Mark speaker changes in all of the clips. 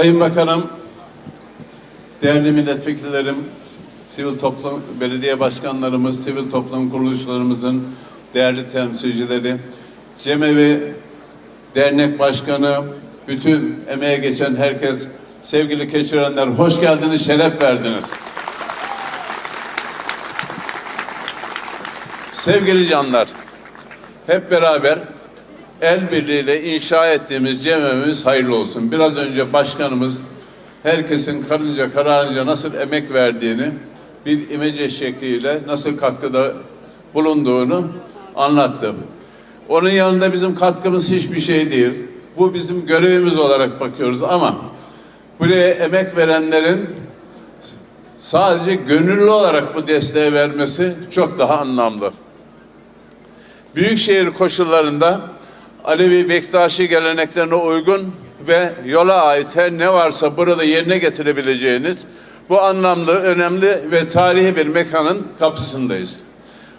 Speaker 1: Sayın Bakanım, değerli milletvekillerim, sivil toplum, belediye başkanlarımız, sivil toplum kuruluşlarımızın değerli temsilcileri, Cemevi Dernek Başkanı, bütün emeğe geçen herkes, sevgili keçirenler hoş geldiniz, şeref verdiniz. Sevgili canlar, hep beraber el birliğiyle inşa ettiğimiz cemevimiz hayırlı olsun. Biraz önce başkanımız herkesin karınca kararınca nasıl emek verdiğini bir imece şekliyle nasıl katkıda bulunduğunu anlattı. Onun yanında bizim katkımız hiçbir şey değil. Bu bizim görevimiz olarak bakıyoruz ama buraya emek verenlerin sadece gönüllü olarak bu desteği vermesi çok daha anlamlı. Büyükşehir koşullarında Alevi Bektaşi geleneklerine uygun ve yola ait her ne varsa burada yerine getirebileceğiniz bu anlamlı, önemli ve tarihi bir mekanın kapısındayız.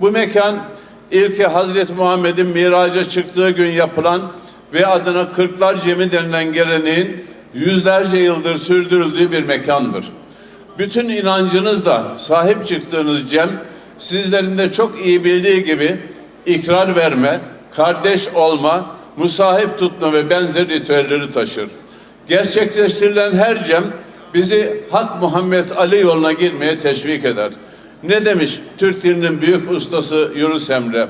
Speaker 1: Bu mekan ilki Hazreti Muhammed'in miraca çıktığı gün yapılan ve adına Kırklar Cemi denilen geleneğin yüzlerce yıldır sürdürüldüğü bir mekandır. Bütün inancınızla sahip çıktığınız cem sizlerin de çok iyi bildiği gibi ikrar verme, kardeş olma, musahip tutma ve benzeri ritüelleri taşır. Gerçekleştirilen her cem bizi Hak Muhammed Ali yoluna girmeye teşvik eder. Ne demiş Türk dilinin büyük ustası Yunus Emre?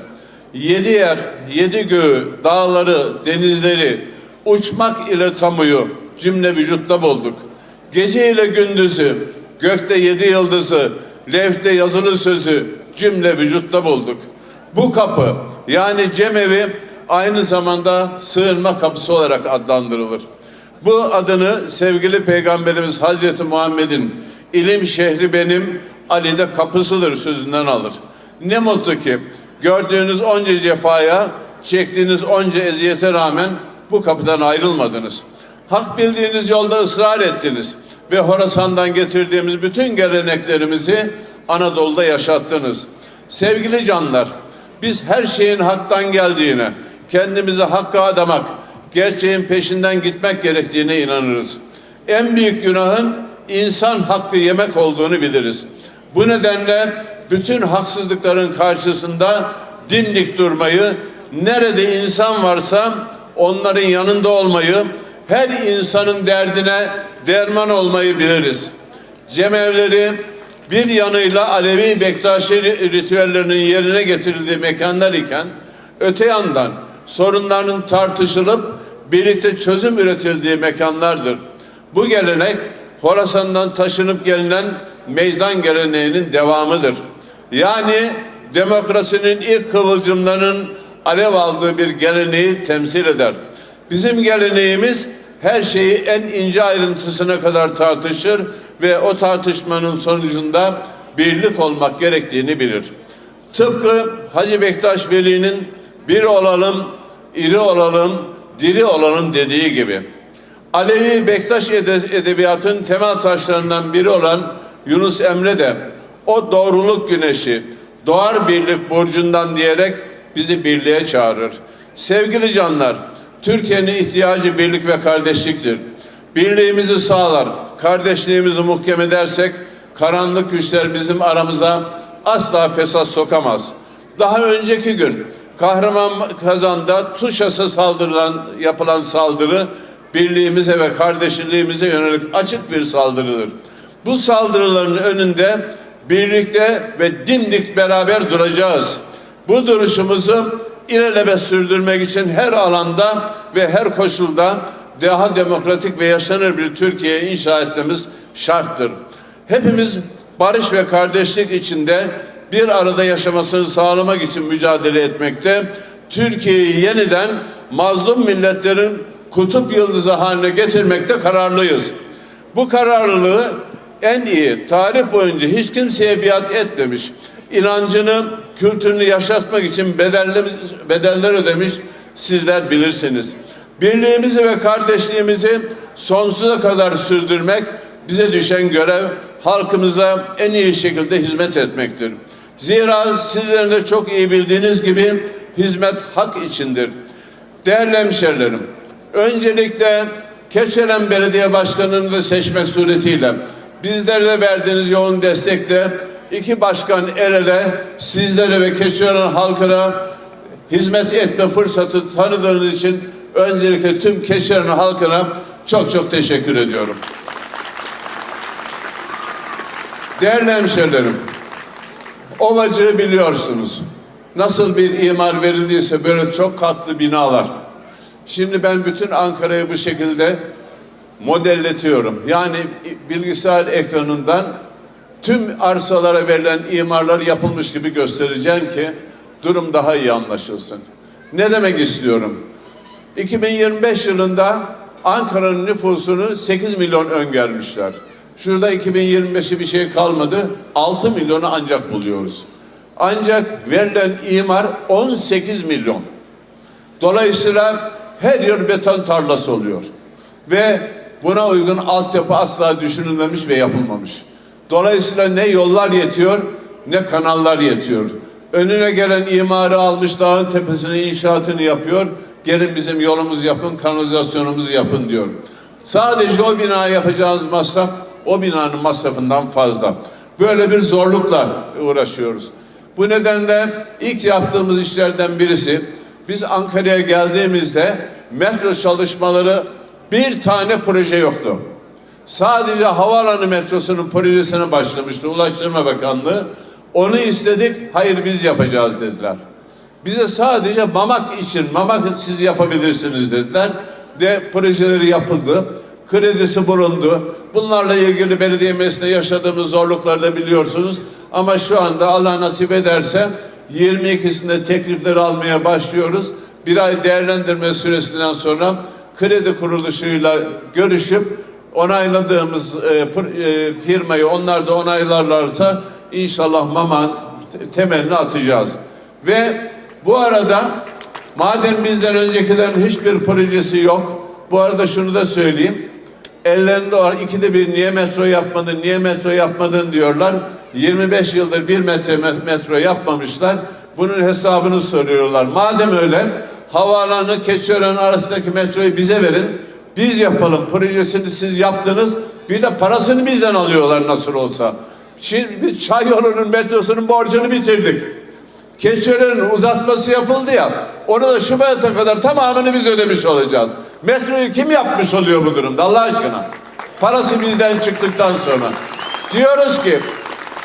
Speaker 1: Yedi yer, yedi göğü, dağları, denizleri, uçmak ile tamuyu cümle vücutta bulduk. Gece ile gündüzü, gökte yedi yıldızı, levhte yazılı sözü cümle vücutta bulduk. Bu kapı yani cemevi aynı zamanda sığınma kapısı olarak adlandırılır. Bu adını sevgili Peygamberimiz Hazreti Muhammed'in ilim şehri benim Ali'de kapısıdır sözünden alır. Ne mutlu ki gördüğünüz onca cefaya, çektiğiniz onca eziyete rağmen bu kapıdan ayrılmadınız. Hak bildiğiniz yolda ısrar ettiniz ve Horasan'dan getirdiğimiz bütün geleneklerimizi Anadolu'da yaşattınız. Sevgili canlar, biz her şeyin haktan geldiğine, kendimizi hakka adamak, gerçeğin peşinden gitmek gerektiğine inanırız. En büyük günahın insan hakkı yemek olduğunu biliriz. Bu nedenle bütün haksızlıkların karşısında dimdik durmayı, nerede insan varsa onların yanında olmayı, her insanın derdine derman olmayı biliriz. Cemevleri bir yanıyla Alevi Bektaşi ritüellerinin yerine getirildiği mekanlar iken öte yandan sorunların tartışılıp birlikte çözüm üretildiği mekanlardır. Bu gelenek Horasan'dan taşınıp gelinen meydan geleneğinin devamıdır. Yani demokrasinin ilk kıvılcımlarının alev aldığı bir geleneği temsil eder. Bizim geleneğimiz her şeyi en ince ayrıntısına kadar tartışır ve o tartışmanın sonucunda birlik olmak gerektiğini bilir. Tıpkı Hacı Bektaş Veli'nin bir olalım, iri olalım, diri olalım dediği gibi. Alevi Bektaş ede- edebiyatın temel taşlarından biri olan Yunus Emre de o doğruluk güneşi doğar birlik burcundan diyerek bizi birliğe çağırır. Sevgili canlar, Türkiye'nin ihtiyacı birlik ve kardeşliktir. Birliğimizi sağlar, kardeşliğimizi muhkem edersek karanlık güçler bizim aramıza asla fesat sokamaz. Daha önceki gün Kahraman Kazan'da Tuşas'a saldırılan yapılan saldırı birliğimize ve kardeşliğimize yönelik açık bir saldırıdır. Bu saldırıların önünde birlikte ve dimdik beraber duracağız. Bu duruşumuzu ilelebet sürdürmek için her alanda ve her koşulda daha demokratik ve yaşanır bir Türkiye inşa etmemiz şarttır. Hepimiz barış ve kardeşlik içinde bir arada yaşamasını sağlamak için mücadele etmekte. Türkiye'yi yeniden mazlum milletlerin kutup yıldızı haline getirmekte kararlıyız. Bu kararlılığı en iyi tarih boyunca hiç kimseye biat etmemiş. inancını, kültürünü yaşatmak için bedelli, bedeller ödemiş sizler bilirsiniz. Birliğimizi ve kardeşliğimizi sonsuza kadar sürdürmek bize düşen görev halkımıza en iyi şekilde hizmet etmektir. Zira sizlerin de çok iyi bildiğiniz gibi hizmet hak içindir. Değerli hemşerilerim, öncelikle Keçören Belediye Başkanı'nı da seçmek suretiyle bizlere de verdiğiniz yoğun destekle iki başkan el ele sizlere ve Keçören halkına hizmet etme fırsatı tanıdığınız için öncelikle tüm Keçören halkına çok çok teşekkür ediyorum. Değerli hemşehrilerim, Ovacığı biliyorsunuz. Nasıl bir imar verildiyse böyle çok katlı binalar. Şimdi ben bütün Ankara'yı bu şekilde modelletiyorum. Yani bilgisayar ekranından tüm arsalara verilen imarlar yapılmış gibi göstereceğim ki durum daha iyi anlaşılsın. Ne demek istiyorum? 2025 yılında Ankara'nın nüfusunu 8 milyon öngörmüşler. Şurada 2025'i bir şey kalmadı. 6 milyonu ancak buluyoruz. Ancak verilen imar 18 milyon. Dolayısıyla her yer beton tarlası oluyor. Ve buna uygun altyapı asla düşünülmemiş ve yapılmamış. Dolayısıyla ne yollar yetiyor ne kanallar yetiyor. Önüne gelen imarı almış dağın tepesine inşaatını yapıyor. Gelin bizim yolumuzu yapın, kanalizasyonumuzu yapın diyor. Sadece o bina yapacağınız masraf o binanın masrafından fazla. Böyle bir zorlukla uğraşıyoruz. Bu nedenle ilk yaptığımız işlerden birisi biz Ankara'ya geldiğimizde metro çalışmaları bir tane proje yoktu. Sadece havaalanı metrosunun projesine başlamıştı Ulaştırma Bakanlığı. Onu istedik, hayır biz yapacağız dediler. Bize sadece Mamak için, Mamak siz yapabilirsiniz dediler. De projeleri yapıldı. Kredisi bulundu. Bunlarla ilgili belediye meclisinde yaşadığımız zorlukları da biliyorsunuz. Ama şu anda Allah nasip ederse 22'sinde teklifleri almaya başlıyoruz. Bir ay değerlendirme süresinden sonra kredi kuruluşuyla görüşüp onayladığımız e, e, firmayı onlar da onaylarlarsa inşallah Maman temelini atacağız. Ve bu arada madem bizden öncekilerin hiçbir projesi yok, bu arada şunu da söyleyeyim. Ellerinde var ikide bir niye metro yapmadın, niye metro yapmadın diyorlar. 25 yıldır bir metre metro yapmamışlar. Bunun hesabını soruyorlar. Madem öyle havaalanı Keçiören arasındaki metroyu bize verin. Biz yapalım. Projesini siz yaptınız. Bir de parasını bizden alıyorlar nasıl olsa. Şimdi biz çay yolunun metrosunun borcunu bitirdik. Keçiören'in uzatması yapıldı ya. Onu da Şubat'a kadar tamamını biz ödemiş olacağız. Metroyu kim yapmış oluyor bu durumda Allah aşkına? Parası bizden çıktıktan sonra. Diyoruz ki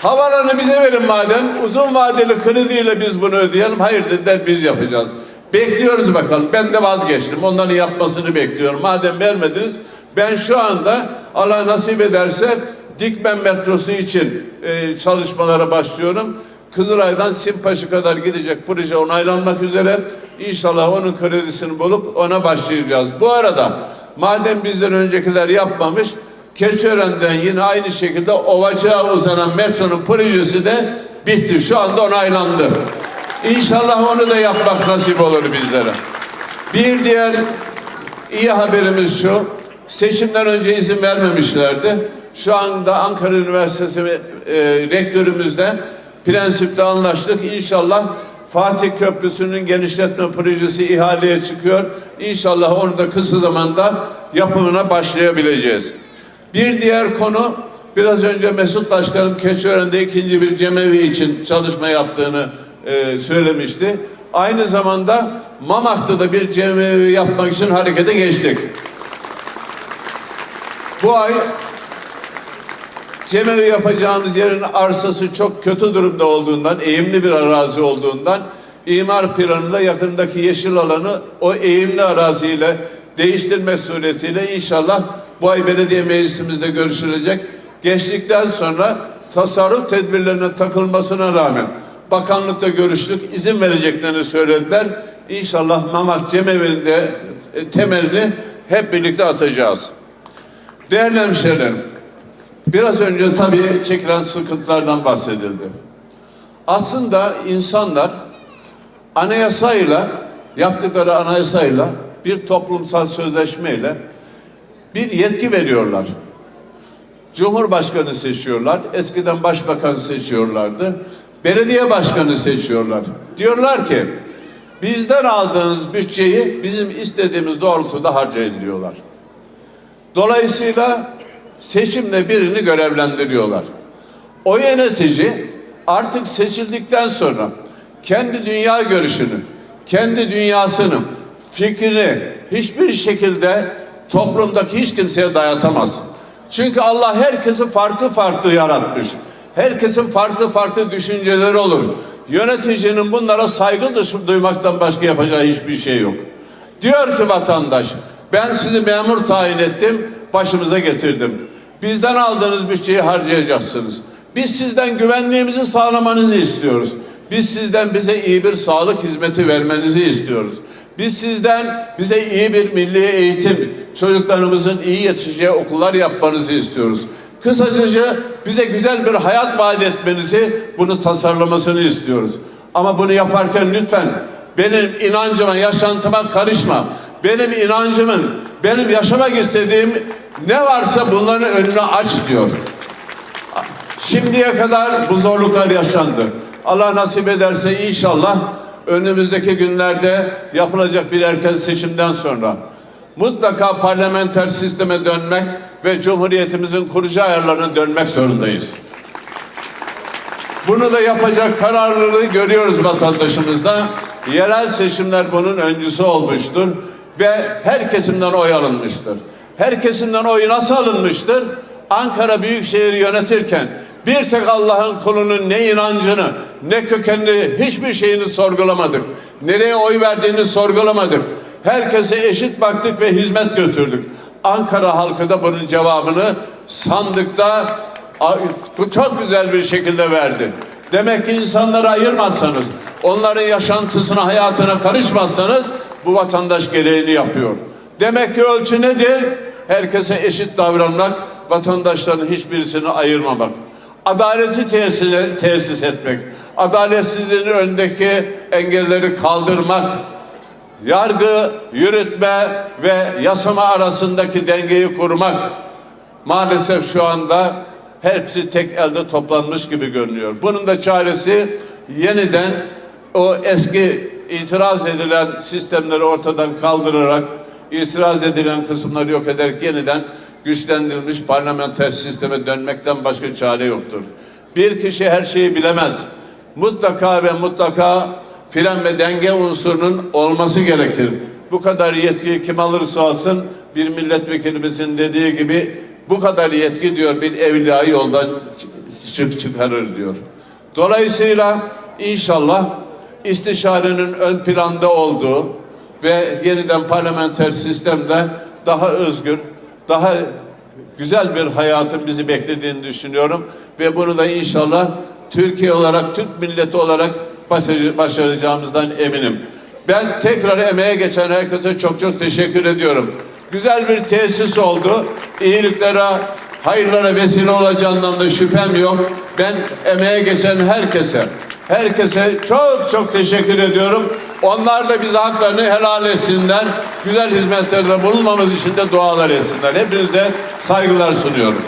Speaker 1: havalanı bize verin madem uzun vadeli krediyle biz bunu ödeyelim. Hayır dediler biz yapacağız. Bekliyoruz bakalım. Ben de vazgeçtim. Onların yapmasını bekliyorum. Madem vermediniz ben şu anda Allah nasip ederse Dikmen metrosu için e, çalışmalara başlıyorum. Kızılay'dan Simpaş'a kadar gidecek proje onaylanmak üzere. İnşallah onun kredisini bulup ona başlayacağız. Bu arada madem bizden öncekiler yapmamış, Keçören'den yine aynı şekilde Ovacığa uzanan metronun projesi de bitti. Şu anda onaylandı. İnşallah onu da yapmak nasip olur bizlere. Bir diğer iyi haberimiz şu. Seçimden önce izin vermemişlerdi. Şu anda Ankara Üniversitesi e, rektörümüzle prensipte anlaştık. İnşallah Fatih Köprüsü'nün genişletme projesi ihaleye çıkıyor. İnşallah onu da kısa zamanda yapımına başlayabileceğiz. Bir diğer konu biraz önce Mesut Başkanım Keçiören'de ikinci bir cemevi için çalışma yaptığını e, söylemişti. Aynı zamanda Mamak'ta da bir cemevi yapmak için harekete geçtik. Bu ay Cemevi yapacağımız yerin arsası çok kötü durumda olduğundan, eğimli bir arazi olduğundan imar planında yakındaki yeşil alanı o eğimli araziyle değiştirmek suretiyle inşallah bu ay belediye meclisimizde görüşülecek. Geçtikten sonra tasarruf tedbirlerine takılmasına rağmen bakanlıkla görüştük, izin vereceklerini söylediler. İnşallah Mamak Cemevi'nin de e, temelini hep birlikte atacağız. Değerli hemşehrilerim, Biraz önce tabii çekilen sıkıntılardan bahsedildi. Aslında insanlar anayasayla yaptıkları anayasayla bir toplumsal sözleşmeyle bir yetki veriyorlar. Cumhurbaşkanı seçiyorlar. Eskiden başbakan seçiyorlardı. Belediye başkanı seçiyorlar. Diyorlar ki bizden aldığınız bütçeyi bizim istediğimiz doğrultuda harcayın diyorlar. Dolayısıyla seçimle birini görevlendiriyorlar. O yönetici artık seçildikten sonra kendi dünya görüşünü, kendi dünyasını, fikrini hiçbir şekilde toplumdaki hiç kimseye dayatamaz. Çünkü Allah herkesi farklı farklı yaratmış. Herkesin farklı farklı düşünceleri olur. Yöneticinin bunlara saygı dışı- duymaktan başka yapacağı hiçbir şey yok. Diyor ki vatandaş, ben sizi memur tayin ettim, başımıza getirdim. Bizden aldığınız bütçeyi harcayacaksınız. Biz sizden güvenliğimizi sağlamanızı istiyoruz. Biz sizden bize iyi bir sağlık hizmeti vermenizi istiyoruz. Biz sizden bize iyi bir milli eğitim, çocuklarımızın iyi yetişeceği okullar yapmanızı istiyoruz. Kısacası bize güzel bir hayat vaat etmenizi, bunu tasarlamasını istiyoruz. Ama bunu yaparken lütfen benim inancıma, yaşantıma karışma. Benim inancımın, benim yaşamak istediğim ne varsa bunların önünü aç diyor. Şimdiye kadar bu zorluklar yaşandı. Allah nasip ederse inşallah önümüzdeki günlerde yapılacak bir erken seçimden sonra mutlaka parlamenter sisteme dönmek ve Cumhuriyetimizin kurucu ayarlarına dönmek zorundayız. Bunu da yapacak kararlılığı görüyoruz vatandaşımızda. Yerel seçimler bunun öncüsü olmuştur ve her kesimden oy alınmıştır. Her kesimden oy nasıl alınmıştır? Ankara Büyükşehir'i yönetirken bir tek Allah'ın kulunun ne inancını, ne kökenini, hiçbir şeyini sorgulamadık. Nereye oy verdiğini sorgulamadık. Herkese eşit baktık ve hizmet götürdük. Ankara halkı da bunun cevabını sandıkta çok güzel bir şekilde verdi. Demek ki insanları ayırmazsanız, onların yaşantısına, hayatına karışmazsanız bu vatandaş gereğini yapıyor. Demek ki ölçü nedir? Herkese eşit davranmak, vatandaşların hiçbirisini ayırmamak. Adaleti tesis, tesis etmek, adaletsizliğin önündeki engelleri kaldırmak, yargı, yürütme ve yasama arasındaki dengeyi kurmak maalesef şu anda hepsi tek elde toplanmış gibi görünüyor. Bunun da çaresi yeniden o eski itiraz edilen sistemleri ortadan kaldırarak itiraz edilen kısımları yok ederek yeniden güçlendirilmiş parlamenter sisteme dönmekten başka çare yoktur. Bir kişi her şeyi bilemez. Mutlaka ve mutlaka fren ve denge unsurunun olması gerekir. Bu kadar yetkiyi kim alırsa alsın bir milletvekilimizin dediği gibi bu kadar yetki diyor bir evliya yoldan çık çıkarır diyor. Dolayısıyla inşallah istişarenin ön planda olduğu ve yeniden parlamenter sistemle daha özgür, daha güzel bir hayatın bizi beklediğini düşünüyorum ve bunu da inşallah Türkiye olarak, Türk milleti olarak başaracağımızdan eminim. Ben tekrar emeğe geçen herkese çok çok teşekkür ediyorum. Güzel bir tesis oldu. İyiliklere, hayırlara vesile olacağından da şüphem yok. Ben emeğe geçen herkese, herkese çok çok teşekkür ediyorum. Onlar da bize haklarını helal etsinler. Güzel hizmetlerde bulunmamız için de dualar etsinler. Hepinize saygılar sunuyorum.